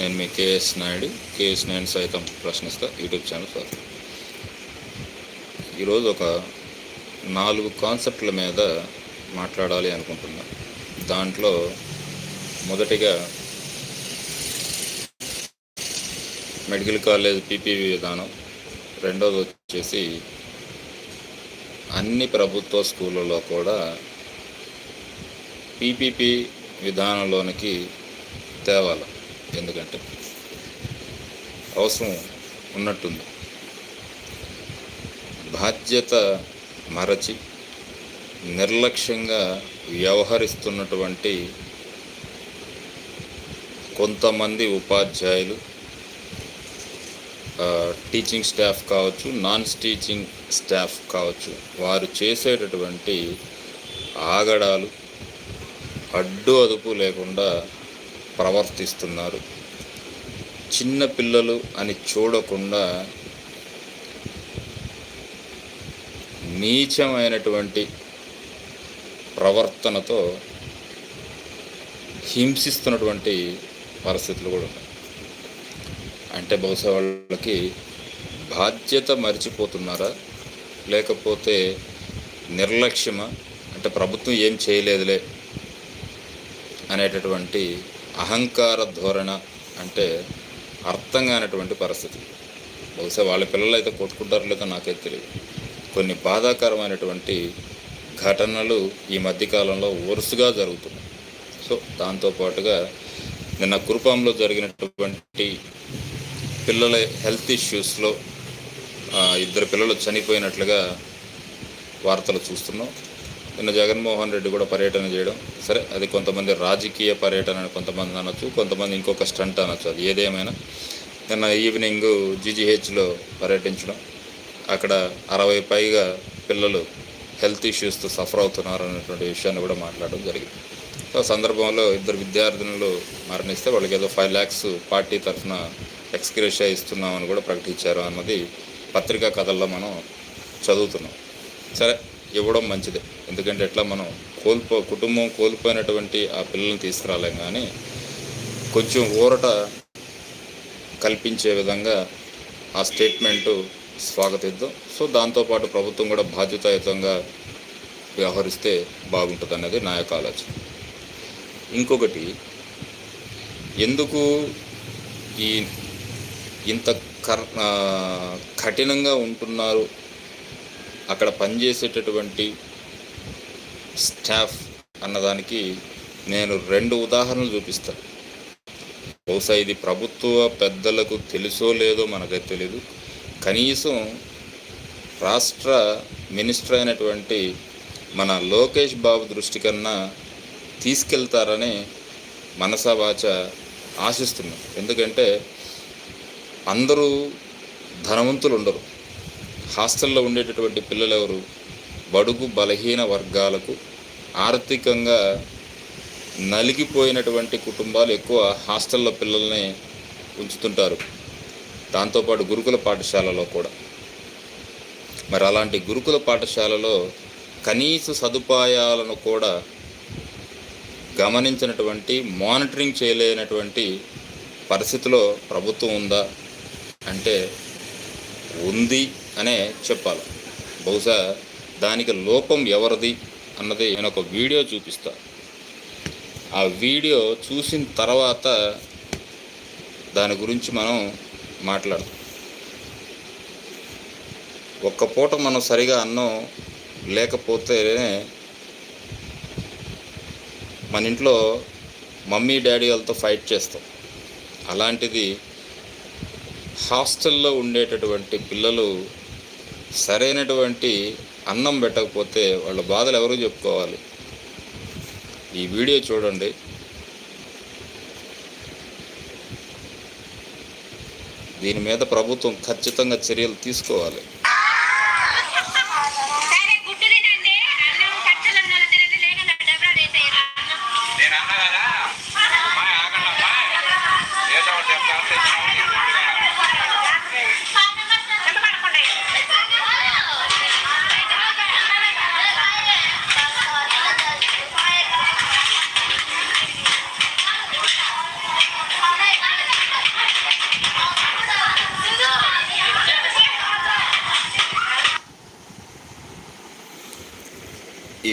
నేను మీ K S Naidu K S Naidu సైతం ప్రశ్నిస్తా యూట్యూబ్ ఛానల్ సార్. ఈరోజు ఒక నాలుగు కాన్సెప్ట్ల మీద మాట్లాడాలి అనుకుంటున్నా. దాంట్లో మొదటిగా మెడికల్ కాలేజ్ పీపీవి విధానం రెండోది వచ్చేసి అన్ని ప్రభుత్వ స్కూళ్ళలో కూడా పీపీపీ విధానంలోనికి తేవాలి. ఎందుకంటే అవసరం ఉన్నట్టుంది. బాధ్యత మరచి నిర్లక్ష్యంగా వ్యవహరిస్తున్నటువంటి కొంతమంది ఉపాధ్యాయులు టీచింగ్ స్టాఫ్ కావచ్చు నాన్ టీచింగ్ స్టాఫ్ కావచ్చు వారు చేసేటటువంటి ఆగడాలు అడ్డు అదుపు లేకుండా ప్రవర్తిస్తున్నారు. చిన్న పిల్లలు అని చూడకుండా నీచమైనటువంటి ప్రవర్తనతో హింసిస్తున్నటువంటి పరిస్థితులు కూడా ఉన్నాయి. అంటే బహుశా వాళ్ళకి బాధ్యత మర్చిపోతున్నారా? లేకపోతే నిర్లక్ష్యమా? అంటే ప్రభుత్వం ఏం చేయలేదులే అనేటటువంటి అహంకార ధోరణ అంటే అర్థం కానటువంటి పరిస్థితి. బహుశా వాళ్ళ పిల్లలు అయితే కొట్టుకుంటారో లేదో నాకైతే తెలియదు కొన్ని బాధాకరమైనటువంటి ఘటనలు ఈ మధ్యకాలంలో వరుసగా జరుగుతున్నాయి. సో దాంతోపాటుగా నిన్న కురుపాంలో జరిగినటువంటి పిల్లల హెల్త్ ఇష్యూస్లో ఇద్దరు పిల్లలు చనిపోయినట్లుగా వార్తలు చూస్తున్నాం. నిన్న జగన్మోహన్ రెడ్డి కూడా పర్యటన చేయడం. సరే అది కొంతమంది రాజకీయ పర్యటన అని కొంతమంది అనొచ్చు కొంతమంది ఇంకొక స్టంట్ అనొచ్చు. అది ఏదేమైనా. నిన్న ఈవినింగ్ జీజీహెచ్లో పర్యటించడం. అక్కడ అరవై పైగా పిల్లలు హెల్త్ ఇష్యూస్తో సఫర్ అవుతున్నారు అనేటువంటి విషయాన్ని కూడా మాట్లాడడం జరిగింది. సో ఆ సందర్భంలో ఇద్దరు విద్యార్థినులు మరణిస్తే వాళ్ళకి ఏదో ఫైవ్ ల్యాక్స్ పార్టీ తరఫున ఎక్స్క్రేషియా ఇస్తున్నామని కూడా ప్రకటించారు అన్నది పత్రికా కథల్లో మనం చదువుతున్నాం. సరే ఇవ్వడం మంచిది. ఎందుకంటే ఎట్లా మనం కోల్పో కుటుంబం కోల్పోయినటువంటి ఆ పిల్లల్ని తీసుకురాలేం కానీ కొంచెం ఊరట కల్పించే విధంగా ఆ స్టేట్మెంటు స్వాగతిద్దాం. సో దాంతోపాటు ప్రభుత్వం కూడా బాధ్యతాయుతంగా వ్యవహరిస్తే బాగుంటుంది అనేది నా యొక్క ఆలోచన. ఇంకొకటి ఎందుకు ఈ ఇంత కర్ కఠినంగా ఉంటున్నారు అక్కడ పనిచేసేటటువంటి స్టాఫ్ అన్నదానికి నేను రెండు ఉదాహరణలు చూపిస్తాను బహుశా ఇది ప్రభుత్వ పెద్దలకు తెలుసో లేదో మనకైతే తెలియదు కనీసం రాష్ట్ర మినిస్టర్ అయినటువంటి మన లోకేష్ బాబు దృష్టి కన్నా తీసుకెళ్తారని మనసావాచ ఆశిస్తున్నాం. ఎందుకంటే అందరూ ధనవంతులు ఉండరు. హాస్టల్లో ఉండేటటువంటి పిల్లలు ఎవరు బడుగు బలహీన వర్గాలకు ఆర్థికంగా నలిగిపోయినటువంటి కుటుంబాలు ఎక్కువ హాస్టల్లో పిల్లల్ని ఉంచుతుంటారు. దాంతోపాటు గురుకుల పాఠశాలలో కూడా. మరి అలాంటి గురుకుల పాఠశాలలో కనీస సదుపాయాలను కూడా గమనించినటువంటి మానిటరింగ్ చేయలేనటువంటి పరిస్థితిలో ప్రభుత్వం ఉందా? అంటే ఉంది. అనే చెప్పాలి. బహుశా దానికి లోపం ఎవరిది అన్నది నేను ఒక వీడియో చూపిస్తా. ఆ వీడియో చూసిన తర్వాత దాని గురించి మనం మాట్లాడదాం. ఒక్క పూట మనం సరిగా అన్నం లేకపోతేనే మన ఇంట్లో మమ్మీ డాడీ వాళ్ళతో ఫైట్ చేస్తాం. అలాంటిది హాస్టల్లో ఉండేటటువంటి పిల్లలు సరైనటువంటి అన్నం పెట్టకపోతే వాళ్ళ బాధలు ఎవరు చెప్పుకోవాలి? ఈ వీడియో చూడండి. దీని మీద ప్రభుత్వం ఖచ్చితంగా చర్యలు తీసుకోవాలి.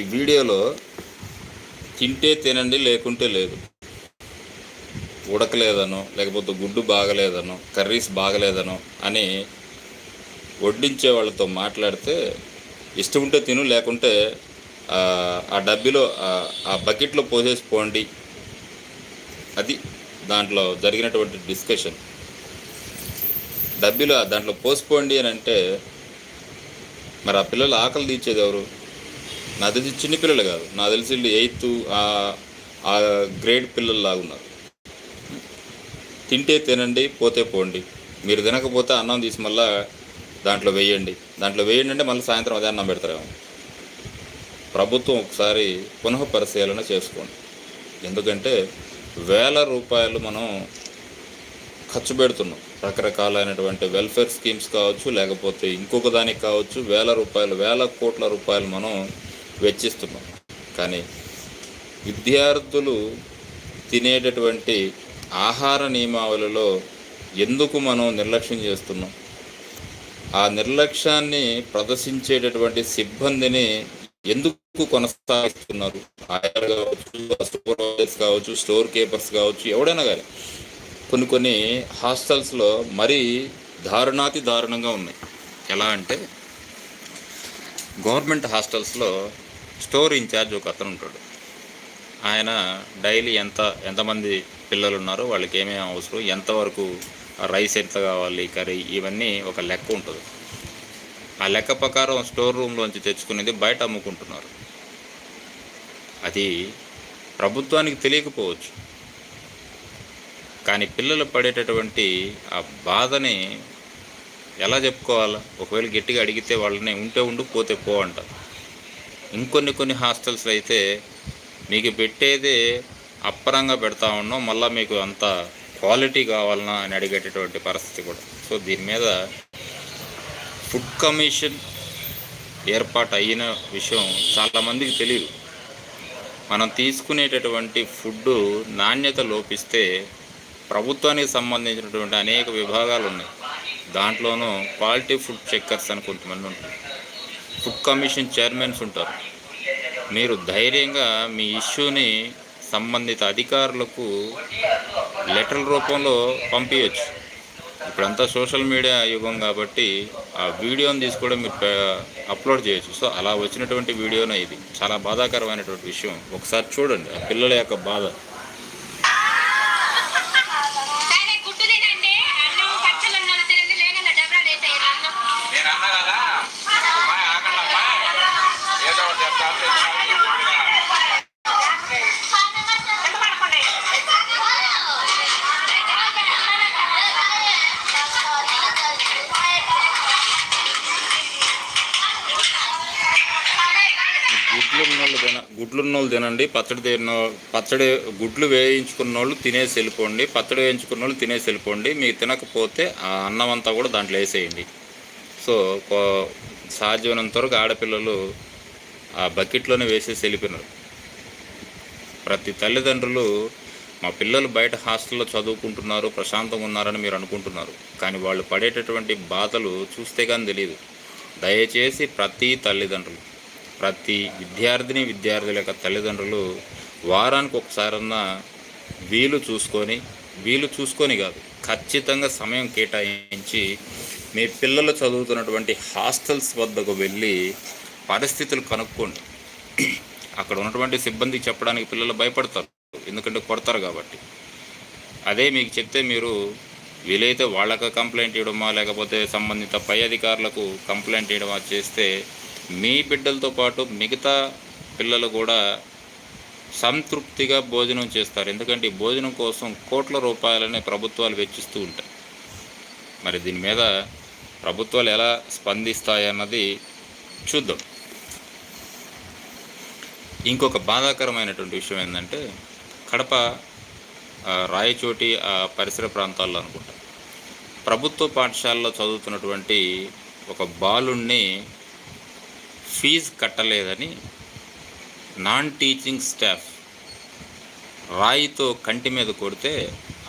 వీడియోలో తింటే తినండి లేకుంటే లేదు. ఉడకలేదనో లేకపోతే గుడ్డు బాగలేదనో కర్రీస్ బాగలేదనో అని వడ్డించే వాళ్ళతో మాట్లాడితే ఇష్టం ఉంటే తిను లేకుంటే ఆ, డబ్బిలో డబ్బీలో ఆ- ఆ బకెట్లో పోసేసి పోండి. అది దాంట్లో జరిగినటువంటి డిస్కషన్. డబ్బీలో దాంట్లో పోసిపోండి అని అంటే మరి ఆ పిల్లలు ఆకలి తీర్చేది ఎవరు? నా తెలిసి చిన్న పిల్లలు కాదు. నా తెలిసి వీళ్ళు ఎయిత్ ఆ గ్రేడ్ పిల్లలు ఉన్నారు. తింటే తినండి పోతే పోండి. మీరు తినకపోతే అన్నం తీసి మళ్ళా దాంట్లో వేయండి. దాంట్లో వేయండి అంటే మళ్ళీ సాయంత్రం అదే అన్నం పెడతారేమో. ప్రభుత్వం ఒకసారి పునః పరిశీలన చేసుకోండి. ఎందుకంటే వేల రూపాయలు మనం ఖర్చు పెడుతున్నాం. రకరకాలైనటువంటి వెల్ఫేర్ స్కీమ్స్ కావచ్చు లేకపోతే ఇంకొక దానికి కావచ్చు వేల రూపాయలు వేల కోట్ల రూపాయలు మనం వెచ్చిస్తున్నాం. కానీ విద్యార్థులు తినేటటువంటి ఆహార నియమావళిలో ఎందుకు మనం నిర్లక్ష్యం చేస్తున్నాం? ఆ నిర్లక్ష్యాన్ని ప్రదర్శించేటటువంటి సిబ్బందిని ఎందుకు కొనసాగిస్తున్నారు? ఆయాలు కావచ్చు సూపర్వైజర్స్ కావచ్చు స్టోర్ కీపర్స్ కావచ్చు ఎవడైనా కానీ కొన్ని కొన్ని హాస్టల్స్లో మరీ దారుణాతి దారుణంగా ఉన్నాయి. ఎలా అంటే గవర్నమెంట్ హాస్టల్స్లో స్టోర్ ఇన్ఛార్జ్ ఒక అతను ఉంటాడు. ఆయన డైలీ ఎంత ఎంతమంది పిల్లలు ఉన్నారో వాళ్ళకి ఏమేమి అవసరం ఎంతవరకు రైస్ ఎంత కావాలి కర్రీ ఇవన్నీ ఒక లెక్క ఉంటుంది. ఆ లెక్క ప్రకారం స్టోర్ రూమ్లోంచి తెచ్చుకునేది బయట అమ్ముకుంటున్నారు. అది ప్రభుత్వానికి తెలియకపోవచ్చు. కానీ పిల్లలు పడేటటువంటి ఆ బాధని ఎలా చెప్పుకోవాలా? ఒకవేళ గట్టిగా అడిగితే వాళ్ళని ఉంటే ఉండు పోతే పో అంటారు. ఇంకొన్ని కొన్ని హాస్టల్స్లో అయితే మీకు పెట్టేదే అప్పరంగా పెడతా ఉన్నాం. మళ్ళీ మీకు అంత క్వాలిటీ కావాలన్నా అని అడిగేటటువంటి పరిస్థితి కూడా. సో దీని మీద ఫుడ్ కమిషన్ ఏర్పాటు అయిన విషయం చాలామందికి తెలియదు మనం తీసుకునేటటువంటి ఫుడ్ నాణ్యత లోపిస్తే ప్రభుత్వానికి సంబంధించినటువంటి అనేక విభాగాలు ఉన్నాయి. దాంట్లోనూ క్వాలిటీ ఫుడ్ చెక్కర్స్ అని కొంతమంది ఉంటుంది ఫుడ్ కమిషన్ చైర్మన్స్ ఉంటారు. మీరు ధైర్యంగా మీ ఇష్యూని సంబంధిత అధికారులకు లెటర్ రూపంలో పంపించచ్చు ఇప్పుడంతా సోషల్ మీడియా యుగం కాబట్టి ఆ వీడియోని తీసుకోవడం మీరు అప్లోడ్ చేయొచ్చు. సో అలా వచ్చినటువంటి వీడియోనే ఇది. చాలా బాధాకరమైనటువంటి విషయం. ఒకసారి చూడండి. ఆ పిల్లల యొక్క బాధ. ఉన్నోళ్ళు తిన గుడ్లు ఉన్నోళ్ళు తినండి పచ్చడి తిన్న పచ్చడి గుడ్లు వేయించుకున్న వాళ్ళు తినేసి వెళ్ళిపోండి పచ్చడి వేయించుకున్న వాళ్ళు తినేసి వెళ్ళిపోండి మీకు తినకపోతే ఆ అన్నం అంతా కూడా దాంట్లో వేసేయండి. సో సాధ్యమైనంత వరకు ఆడపిల్లలు ఆ బకెట్లోనే వేసేసి వెళ్ళిపోయినారు. ప్రతి తల్లిదండ్రులు మా పిల్లలు బయట హాస్టల్లో చదువుకుంటున్నారు ప్రశాంతంగా ఉన్నారని మీరు అనుకుంటున్నారు కానీ వాళ్ళు పడేటటువంటి బాధలు చూస్తే కానీ తెలియదు. దయచేసి ప్రతి తల్లిదండ్రులు ప్రతి విద్యార్థిని విద్యార్థుల యొక్క తల్లిదండ్రులు వారానికి ఒకసారన్నా వీలు చూసుకొని వీలు చూసుకొని కాదు ఖచ్చితంగా సమయం కేటాయించి మీ పిల్లలు చదువుతున్నటువంటి హాస్టల్స్ వద్దకు వెళ్ళి పరిస్థితులు కనుక్కోండి. అక్కడ ఉన్నటువంటి సిబ్బందికి చెప్పడానికి పిల్లలు భయపడతారు ఎందుకంటే కొడతారు కాబట్టి. అదే మీకు చెప్తే మీరు వీలైతే వాళ్ళకి కంప్లైంట్ ఇవ్వడమా లేకపోతే సంబంధిత పై అధికారులకు కంప్లైంట్ ఇవ్వడమా చేస్తే మీ బిడ్డలతో పాటు మిగతా పిల్లలు కూడా సంతృప్తిగా భోజనం చేస్తారు. ఎందుకంటే ఈ భోజనం కోసం కోట్ల రూపాయలని ప్రభుత్వాలు వెచ్చిస్తూ ఉంటాయి. మరి దీని మీద ప్రభుత్వాలు ఎలా స్పందిస్తాయన్నది చూద్దాం. ఇంకొక బాధాకరమైనటువంటి విషయం ఏంటంటే కడప రాయచోటి ఆ పరిసర ప్రాంతాల్లో అనుకుంటా. ప్రభుత్వ పాఠశాలలో చదువుతున్నటువంటి ఒక బాలుణ్ణి ఫీజు కట్టలేదని నాన్ టీచింగ్ స్టాఫ్ రాయితో కంటి మీద కొడితే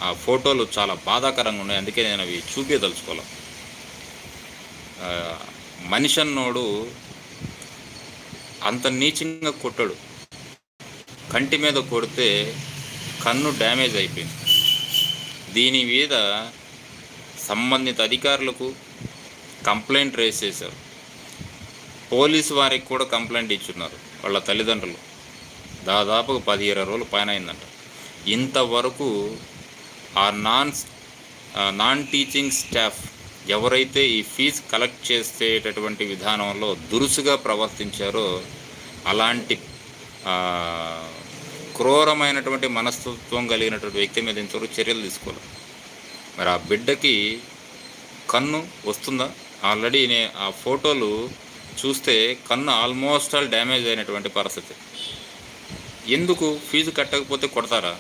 ఆ ఫోటోలు చాలా బాధాకరంగా ఉన్నాయి. అందుకే నేను అవి చూపించదలుచుకోవాలి మనిషి అన్నోడు అంత నీచంగా కొట్టాడు. కంటి మీద కొడితే కన్ను డ్యామేజ్ అయిపోయింది. దీని మీద సంబంధిత అధికారులకు కంప్లైంట్ రేస్ చేశారు. పోలీసు వారికి కూడా కంప్లైంట్ ఇచ్చున్నారు వాళ్ళ తల్లిదండ్రులు. దాదాపు పది ఇరవై రోజులు పైన అయిందంట. ఇంతవరకు ఆ నాన్ నాన్ టీచింగ్ స్టాఫ్ ఎవరైతే ఈ ఫీజు కలెక్ట్ చేసేటటువంటి విధానంలో దురుసుగా ప్రవర్తించారో అలాంటి క్రూరమైనటువంటి మనస్తత్వం కలిగినటువంటి వ్యక్తి మీద ఇంతవరకు చర్యలు తీసుకోవాలి మరి ఆ బిడ్డకి కన్ను వస్తుందా? ఆల్రెడీ నే ఆ ఫోటోలు చూస్తే కన్ను ఆల్మోస్ట్ ఆల్ డ్యామేజ్ అయినటువంటి పరిస్థితి. ఎందుకు? ఫీజు కట్టకపోతే కొడతారా?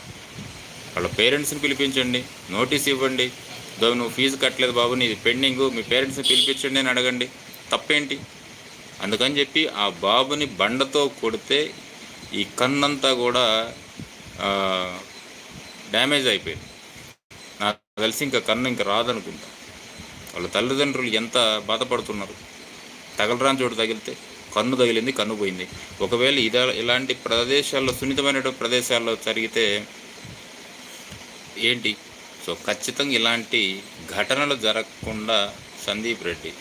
వాళ్ళ పేరెంట్స్ని పిలిపించండి నోటీస్ ఇవ్వండి. దో నువ్వు ఫీజు కట్టలేదు బాబు నీది పెండింగ్ మీ పేరెంట్స్ని పిలిపించండి అని అడగండి. తప్పేంటి? అందుకని చెప్పి ఆ బాబుని బండతో కొడితే ఈ కన్నంతా కూడా డ్యామేజ్ అయిపోయింది. నాకు తెలిసి ఇంకా కన్ను ఇంకా రాదనుకుంటా. వాళ్ళ తల్లిదండ్రులు ఎంత బాధపడుతున్నారు? తగలరాని చోటు తగిలితే కన్ను తగిలింది కన్ను పోయింది. ఒకవేళ ఇదా ఇలాంటి ప్రదేశాల్లో సున్నితమైన ప్రదేశాల్లో జరిగితే ఏంటి? సో ఖచ్చితంగా ఇలాంటి ఘటనలు జరగకుండా సందీప్ రెడ్డి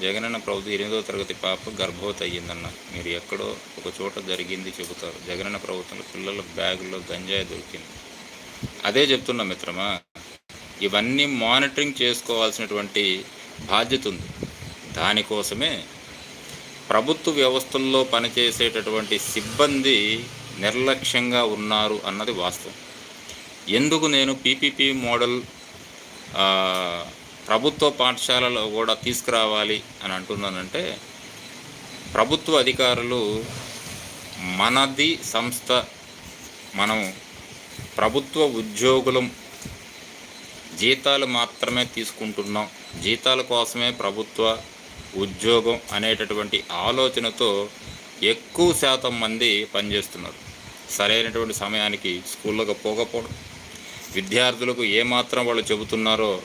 జగనన్న ప్రభుత్వం ఎనిమిదో తరగతి పాప గర్భవతి అయ్యిందన్న మీరు ఎక్కడో ఒక చోట జరిగింది చెబుతారు. జగనన్న ప్రభుత్వంలో పిల్లల బ్యాగుల్లో గంజాయి దొరికింది. అదే చెప్తున్నా మిత్రమా ఇవన్నీ మానిటరింగ్ చేసుకోవాల్సినటువంటి బాధ్యత ఉంది. దానికోసమే ప్రభుత్వ వ్యవస్థల్లో పనిచేసేటటువంటి సిబ్బంది నిర్లక్ష్యంగా ఉన్నారు అన్నది వాస్తవం. ఎందుకు నేను పీపీపీ మోడల్ ప్రభుత్వ పాఠశాలలో కూడా తీసుకురావాలి అని అంటున్నానంటే ప్రభుత్వ అధికారులు మనది సంస్థ మనం ప్రభుత్వ ఉద్యోగులం జీతాలు మాత్రమే తీసుకుంటున్నాం. జీతాల కోసమే ప్రభుత్వ ఉద్యోగం అనేటటువంటి ఆలోచనతో ఎక్కువ శాతం మంది పనిచేస్తున్నారు. సరైనటువంటి సమయానికి స్కూళ్ళకు పోకపోవడం విద్యార్థులకు ఏమాత్రం వాళ్ళు చెబుతున్నారో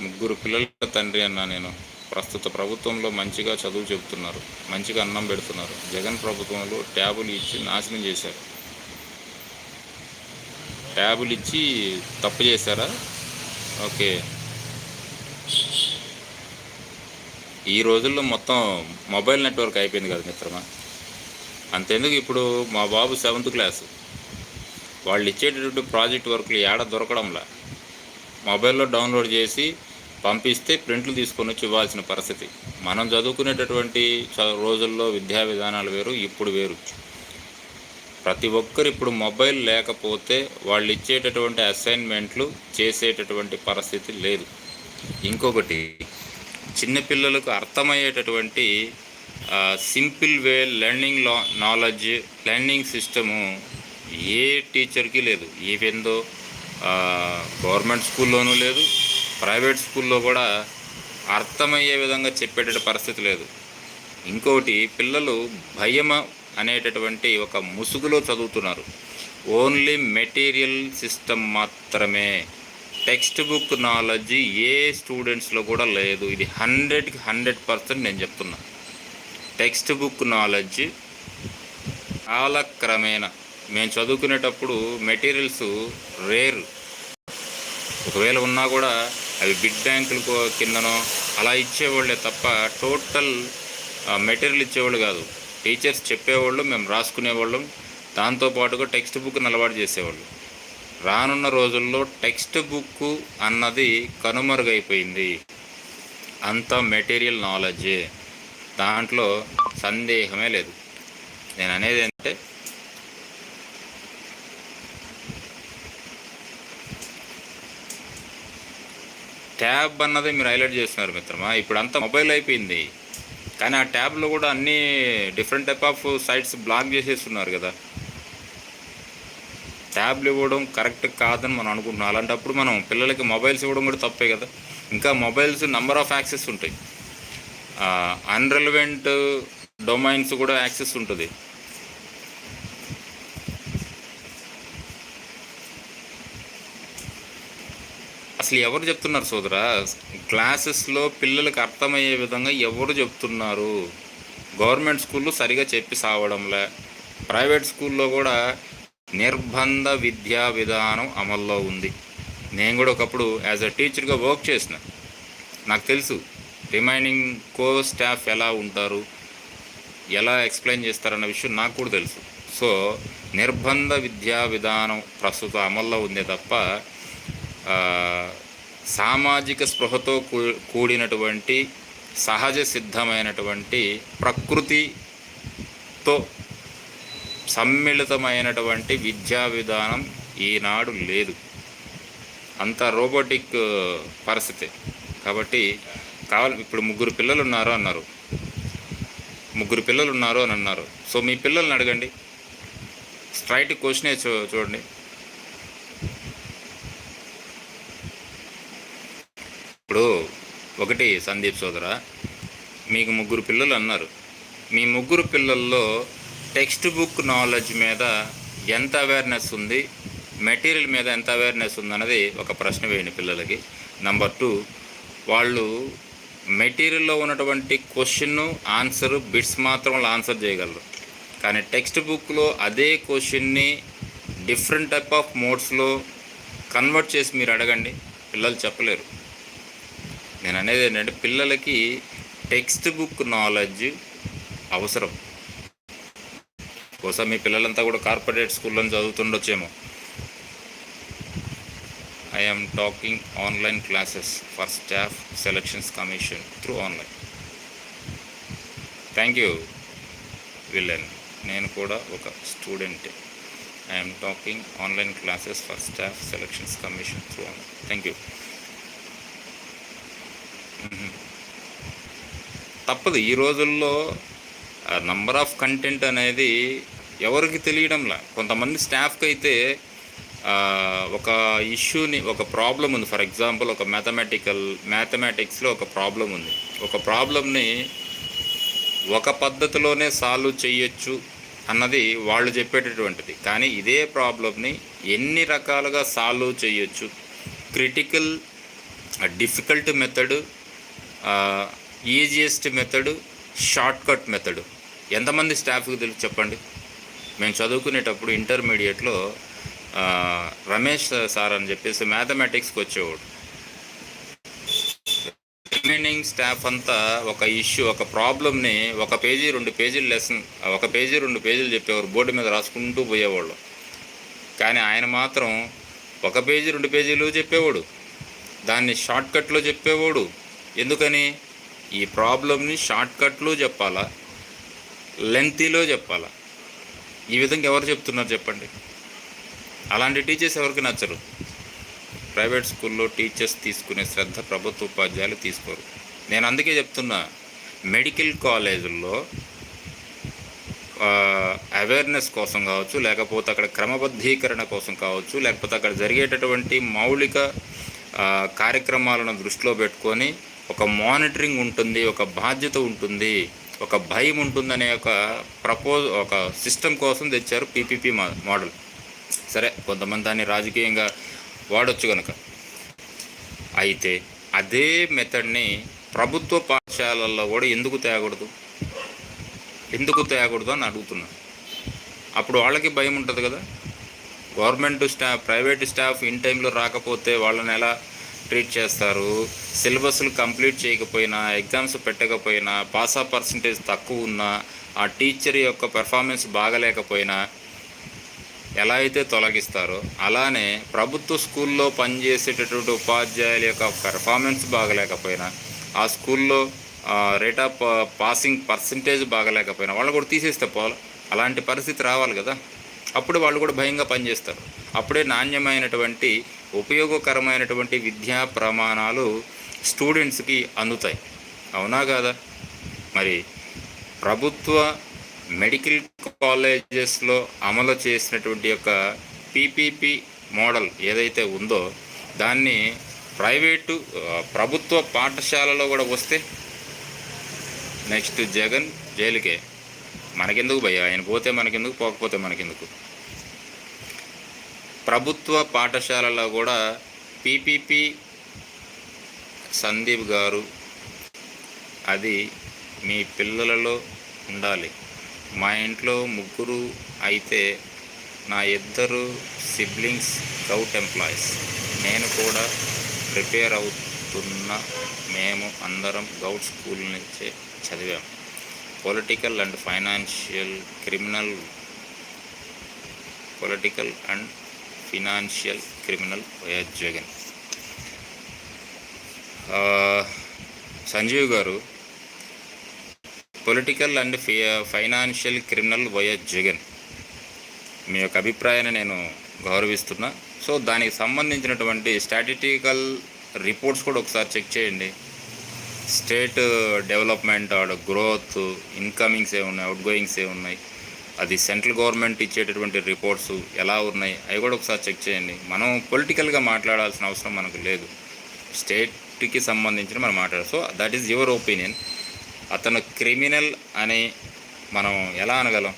ముగ్గురు పిల్లల తండ్రి అన్నా నేను ప్రస్తుత ప్రభుత్వంలో మంచిగా చదువు చెబుతున్నారు మంచిగా అన్నం పెడుతున్నారు. జగన్ ప్రభుత్వంలో ట్యాబులు ఇచ్చి నాశనం చేశారు. ట్యాబులు ఇచ్చి తప్పు చేశారా? ఓకే. ఈ రోజుల్లో మొత్తం మొబైల్ నెట్వర్క్ అయిపోయింది కదా మిత్రమా? అంతెందుకు ఇప్పుడు మా బాబు సెవెంత్ క్లాసు. వాళ్ళు ఇచ్చేటటువంటి ప్రాజెక్ట్ వర్క్లు ఏడ దొరకడంలా? మొబైల్లో డౌన్లోడ్ చేసి పంపిస్తే ప్రింట్లు తీసుకొని వచ్చి ఇవ్వాల్సిన పరిస్థితి. మనం చదువుకునేటటువంటి రోజుల్లో విద్యా విధానాలు వేరు ఇప్పుడు వేరు. ప్రతి ఒక్కరు ఇప్పుడు మొబైల్ లేకపోతే వాళ్ళు ఇచ్చేటటువంటి అసైన్మెంట్లు చేసేటటువంటి పరిస్థితి లేదు. ఇంకొకటి చిన్నపిల్లలకు అర్థమయ్యేటటువంటి సింపుల్ వే లెర్నింగ్ లా నాలెడ్జ్ లెర్నింగ్ సిస్టము ఏ టీచర్కి లేదు. ఈవెందో గవర్నమెంట్ స్కూల్లోనూ లేదు. ప్రైవేట్ స్కూల్లో కూడా అర్థమయ్యే విధంగా చెప్పేట పరిస్థితి లేదు. ఇంకోటి పిల్లలు భయం అనేటటువంటి ఒక ముసుగులో చదువుతున్నారు. ఓన్లీ మెటీరియల్ సిస్టమ్ మాత్రమే. టెక్స్ట్ బుక్ నాలెడ్జ్ ఏ స్టూడెంట్స్లో కూడా లేదు. ఇది హండ్రెడ్కి హండ్రెడ్ పర్సెంట్ నేను చెప్తున్నా. టెక్స్ట్ బుక్ నాలెడ్జ్ కాలక్రమేణా మేము చదువుకునేటప్పుడు మెటీరియల్స్ రేర్. ఒకవేళ ఉన్నా కూడా అవి బిడ్ బ్యాంకుల కిందనో అలా ఇచ్చేవాళ్ళే తప్ప టోటల్ మెటీరియల్ ఇచ్చేవాళ్ళు కాదు. టీచర్స్ చెప్పేవాళ్ళు మేము రాసుకునేవాళ్ళం. దాంతోపాటుగా టెక్స్ట్ బుక్ అలవాటు చేసేవాళ్ళు. రానున్న రోజుల్లో టెక్స్ట్ బుక్ అన్నది కనుమరుగైపోయింది. అంత మెటీరియల్ నాలెడ్జే. దాంట్లో సందేహమే లేదు. నేను అనేది ఏంటంటే ట్యాబ్ అన్నది మీరు హైలైట్ చేస్తున్నారు మిత్రమా? ఇప్పుడు అంతా మొబైల్ అయిపోయింది. కానీ ఆ ట్యాబ్లో కూడా అన్ని different type of sites block చేసేస్తున్నారు కదా. ట్యాబ్లు ఇవ్వడం కరెక్ట్ కాదని మనం అనుకుంటున్నాం. అలాంటప్పుడు మనం పిల్లలకి మొబైల్స్ ఇవ్వడం కూడా తప్పే కదా. ఇంకా మొబైల్స్ నెంబర్ ఆఫ్ యాక్సెస్ ఉంటాయి. అన్రెలవెంట్ డొమైన్స్ కూడా యాక్సెస్ ఉంటుంది. అసలు ఎవరు చెప్తున్నారు సోదరా? క్లాసెస్లో పిల్లలకు అర్థమయ్యే విధంగా ఎవరు చెప్తున్నారు? గవర్నమెంట్ స్కూల్లో సరిగా చెప్పి సావడంలే. ప్రైవేట్ స్కూల్లో కూడా నిర్బంధ విద్యా విధానం అమల్లో ఉంది. నేను కూడా ఒకప్పుడు యాజ్ అ టీచర్గా వర్క్ చేసిన. నాకు తెలుసు రిమైనింగ్ కో స్టాఫ్ ఎలా ఉంటారు ఎలా ఎక్స్ప్లెయిన్ చేస్తారన్న విషయం నాకు కూడా తెలుసు. సో నిర్బంధ విద్యా విధానం ప్రస్తుతం అమల్లో ఉందే తప్ప సామాజిక స్పృహతో కూడినటువంటి సహజ సిద్ధమైనటువంటి ప్రకృతితో సమ్మిళితమైనటువంటి విద్యా విధానం ఈనాడు లేదు. అంత రోబోటిక్ పరిస్థితి. కాబట్టి కావాలి ఇప్పుడు ముగ్గురు పిల్లలు ఉన్నారు అన్నారు. ముగ్గురు పిల్లలు ఉన్నారు అని అన్నారు. సో మీ పిల్లల్ని అడగండి. స్ట్రైట్ క్వశ్చనే చూ చూడండి. ఇప్పుడు ఒకటి సందీప్ సోదర మీకు ముగ్గురు పిల్లలు అన్నారు. మీ ముగ్గురు పిల్లల్లో టెక్స్ట్ బుక్ నాలెడ్జ్ మీద ఎంత అవేర్నెస్ ఉంది మెటీరియల్ మీద ఎంత అవేర్నెస్ ఉందన్నది ఒక ప్రశ్న వేయండి పిల్లలకి. నంబర్ టూ వాళ్ళు మెటీరియల్లో ఉన్నటువంటి క్వశ్చన్ ఆన్సర్ బిట్స్ మాత్రం వాళ్ళు ఆన్సర్ చేయగలరు. కానీ టెక్స్ట్ బుక్లో అదే క్వశ్చన్ని డిఫరెంట్ టైప్ ఆఫ్ మోడ్స్లో కన్వర్ట్ చేసి మీరు అడగండి పిల్లలు చెప్పలేరు. నేను అనేది ఏంటంటే పిల్లలకి టెక్స్ట్ బుక్ నాలెడ్జ్ అవసరం. బహుశా మీ పిల్లలంతా కూడా కార్పొరేట్ స్కూల్లో చదువుతుండొచ్చేమో. I'm talking online classes for staff selections commission through online thank you villain నేను కూడా ఒక student I'm talking online classes for staff selections commission through online thank you తప్పదు. ఈ రోజుల్లో నంబర్ ఆఫ్ కంటెంట్ అనేది ఎవరికి తెలియడంలా. కొంతమంది స్టాఫ్కి అయితే ఒక ఇష్యూని ఒక ప్రాబ్లం ఉంది. ఫర్ ఎగ్జాంపుల్ ఒక మ్యాథమెటికల్ మ్యాథమెటిక్స్లో ఒక ప్రాబ్లం ఉంది. ఒక ప్రాబ్లమ్ని ఒక పద్ధతిలోనే సాల్వ్ చేయొచ్చు అన్నది వాళ్ళు చెప్పేటటువంటిది. కానీ ఇదే ప్రాబ్లమ్ని ఎన్ని రకాలుగా సాల్వ్ చేయొచ్చు critical difficult method easiest method shortcut method method. ఎంతమంది స్టాఫ్కి తెలుసు చెప్పండి? మేము చదువుకునేటప్పుడు ఇంటర్మీడియట్లో రమేష్ సార్ అని చెప్పేసి మ్యాథమెటిక్స్కి వచ్చేవాడు. రిమైనింగ్ స్టాఫ్ అంతా ఒక ఇష్యూ ఒక ప్రాబ్లమ్ని ఒక పేజీ రెండు పేజీలు లెసన్ ఒక పేజీ రెండు పేజీలు చెప్పేవారు బోర్డు మీద రాసుకుంటూ పోయేవాళ్ళు. కానీ ఆయన మాత్రం ఒక పేజీ రెండు పేజీలు చెప్పేవాడు. దాన్ని షార్ట్కట్లో చెప్పేవాడు. ఎందుకని? ఈ ప్రాబ్లమ్ని షార్ట్కట్లో చెప్పాలా? లెంతీలో చెప్పాలా? ఈ విధంగా ఎవరు చెప్తున్నారు చెప్పండి. అలాంటి టీచర్స్ ఎవరికి నచ్చరు. ప్రైవేట్ స్కూల్లో టీచర్స్ తీసుకునే శ్రద్ధ ప్రభుత్వ ఉపాధ్యాయులు తీసుకోరు. నేను అందుకే చెప్తున్నా మెడికల్ కాలేజీల్లో అవేర్నెస్ కోసం కావచ్చు లేకపోతే అక్కడ క్రమబద్ధీకరణ కోసం కావచ్చు లేకపోతే అక్కడ జరిగేటటువంటి మౌలిక కార్యక్రమాలను దృష్టిలో పెట్టుకొని ఒక మానిటరింగ్ ఉంటుంది ఒక బాధ్యత ఉంటుంది. ఒక భయం ఉంటుందనే ఒక ప్రపోజ్ ఒక సిస్టమ్ కోసం తెచ్చారు పీపీపీ మోడల్ సరే కొంతమంది దాన్ని రాజకీయంగా వాడొచ్చు కనుక అయితే అదే మెథడ్ని ప్రభుత్వ పాఠశాలల్లో కూడా ఎందుకు తేయకూడదు ఎందుకు తేయకూడదు అని అడుగుతున్నా. అప్పుడు వాళ్ళకి భయం ఉంటుంది కదా. Government staff private staff in టైంలో రాకపోతే వాళ్ళని ఎలా ట్రీట్ చేస్తారు. సిలబస్లు కంప్లీట్ చేయకపోయినా ఎగ్జామ్స్ పెట్టకపోయినా పాస్ ఆఫ్ పర్సంటేజ్ తక్కువ ఉన్నా ఆ టీచర్ యొక్క పెర్ఫార్మెన్స్ బాగలేకపోయినా ఎలా అయితే తొలగిస్తారో అలానే ప్రభుత్వ స్కూల్లో పనిచేసేటటువంటి ఉపాధ్యాయుల యొక్క పెర్ఫార్మెన్స్ బాగలేకపోయినా ఆ స్కూల్లో రేట్ ఆఫ్ పాసింగ్ పర్సంటేజ్ బాగలేకపోయినా వాళ్ళు కూడా తీసేస్తే పోవాలి అలాంటి పరిస్థితి రావాలి కదా. అప్పుడు వాళ్ళు కూడా భయంగా పనిచేస్తారు. అప్పుడే నాణ్యమైనటువంటి ఉపయోగకరమైనటువంటి విద్యా ప్రమాణాలు స్టూడెంట్స్కి అందుతాయి. అవునా కాదా? మరి ప్రభుత్వ మెడికల్ కాలేజెస్లో అమలు చేసినటువంటి యొక్క పీపీపీ మోడల్ ఏదైతే ఉందో దాన్ని ప్రైవేటు ప్రభుత్వ పాఠశాలలో కూడా వస్తే నెక్స్ట్ జగన్ జైలుకే. మనకెందుకు భయ ఆయన పోతే మనకెందుకు పోకపోతే మనకెందుకు? ప్రభుత్వ పాఠశాలలో కూడా పీపీపీ సందీప్ గారు అది మీ పిల్లలలో ఉండాలి. మా ఇంట్లో ముగ్గురు అయితే నా ఇద్దరు సిబ్లింగ్స్ గౌట్ ఎంప్లాయీస్. నేను కూడా ప్రిపేర్ అవుతున్న మేము అందరం గౌట్ స్కూల్ నుంచే చదివాం. Political and financial criminal political and financial criminal YS Jagan Sanjeev గారు పొలిటికల్ అండ్ ఫి ఫైనాన్షియల్ క్రిమినల్ వైఎస్ జగన్ మీ యొక్క అభిప్రాయాన్ని నేను గౌరవిస్తున్నా. సో దానికి సంబంధించినటువంటి స్టాటిటికల్ రిపోర్ట్స్ కూడా ఒకసారి చెక్ చేయండి. స్టేట్ డెవలప్మెంట్ ఆడ గ్రోత్ ఇన్కమింగ్స్ ఏ ఉన్నాయి అవుట్ గోయింగ్స్ ఏ ఉన్నాయి అది సెంట్రల్ గవర్నమెంట్ ఇచ్చేటటువంటి రిపోర్ట్స్ ఎలా ఉన్నాయి అవి కూడా ఒకసారి చెక్ చేయండి. మనం పొలిటికల్గా మాట్లాడాల్సిన అవసరం మనకు లేదు. స్టేట్కి సంబంధించిన మనం మాట్లాడాలి. So that is your opinion అతను క్రిమినల్ అని మనం ఎలా అనగలం?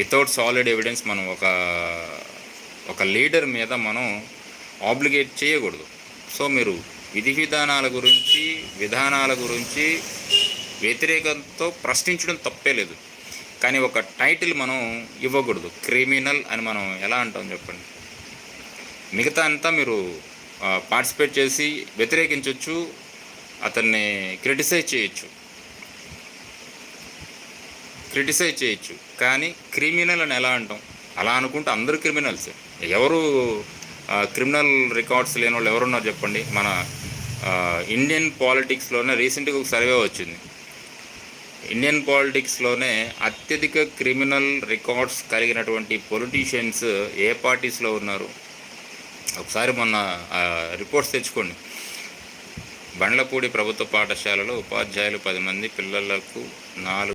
వితౌట్ సాలిడ్ ఎవిడెన్స్ మనం ఒక ఒక లీడర్ మీద మనం ఆబ్లిగేట్ చేయకూడదు. సో మీరు విధి విధానాల గురించి విధానాల గురించి వ్యతిరేకంతో ప్రశ్నించడం తప్పే లేదు. కానీ ఒక టైటిల్ మనం ఇవ్వకూడదు. క్రిమినల్ అని మనం ఎలా అంటాం చెప్పండి? మిగతా అంతా మీరు పార్టిసిపేట్ చేసి వ్యతిరేకించవచ్చు అతన్ని క్రిటిసైజ్ చేయొచ్చు. క్రిటిసైజ్ చేయొచ్చు. కానీ క్రిమినల్ అని ఎలా అంటాం? అలా అనుకుంటే అందరూ క్రిమినల్స్. ఎవరు క్రిమినల్ రికార్డ్స్ లేని వాళ్ళు ఎవరున్నారు చెప్పండి? మన ఇండియన్ పాలిటిక్స్లోనే రీసెంట్గా ఒక సర్వే వచ్చింది. ఇండియన్ పాలిటిక్స్లోనే అత్యధిక క్రిమినల్ రికార్డ్స్ కలిగినటువంటి పొలిటీషియన్స్ ఏ పార్టీస్లో ఉన్నారు? ఒకసారి మొన్న రిపోర్ట్స్ తెచ్చుకోండి. బండ్లపూడి ప్రభుత్వ పాఠశాలలో ఉపాధ్యాయులు పది మంది పిల్లలకు నాలుగు